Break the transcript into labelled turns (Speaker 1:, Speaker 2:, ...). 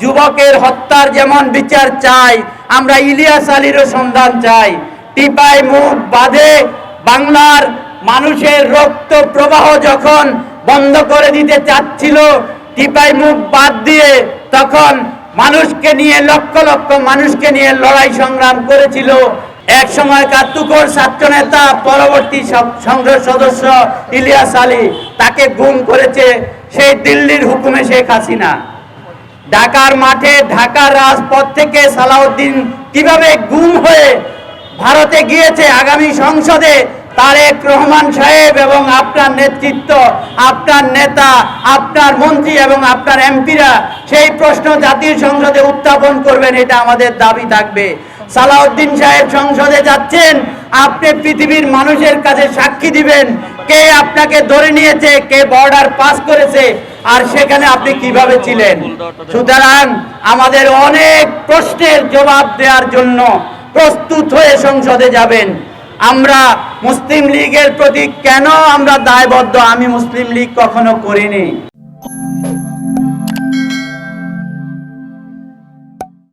Speaker 1: যুবকের হত্যার যেমন বিচার চাই, আমরা ইলিয়াস আলীরও সন্ধান চাই। টিপাই মুখ বাঁধে বাংলার মানুষের রক্ত প্রবাহ যখন বন্ধ করে দিতে চাচ্ছিল, টিপাই মুখ বাদ দিয়ে তখন মানুষকে নিয়ে, লক্ষ লক্ষ মানুষকে নিয়ে লড়াই সংগ্রাম করেছিল। এক সময় কাতুকর ছাত্র নেতা, পরবর্তী সংসদ সদস্য ইলিয়াস আলী, তাকে গুম করেছে। সেই দিল্লির হুকুমে শেখ হাসিনা। ঢাকার মাঠে, ঢাকার রাজপথ থেকে সালাউদ্দিন কীভাবে গুম হয়ে ভারতে গিয়েছে আগামী সংসদে? তারেক রহমান সাহেব এবং আপনার নেতৃত্ব, আপনার নেতা, আপনার মন্ত্রী এবং আপনার এমপিরা সেই প্রশ্ন জাতীয় সংসদে উত্থাপন করবেন, এটা আমাদের দাবি থাকবে। সালাউদ্দিন সাহেব সংসদে যাচ্ছেন, আপনি পৃথিবীর মানুষের কাছে সাক্ষী দিবেন, কে আপনাকে ধরে নিয়েছে, কে বর্ডার পাস করেছে আর সেখানে আপনি কীভাবে ছিলেন? সুতরাং আমাদের অনেক প্রশ্নের জবাব দেওয়ার জন্য প্রস্তুত হয়ে সংসদে যাবেন। আমরা মুসলিম লীগের প্রতি কেন আমরা দায়বদ্ধ? আমি মুসলিম লীগ কখনো করিনি।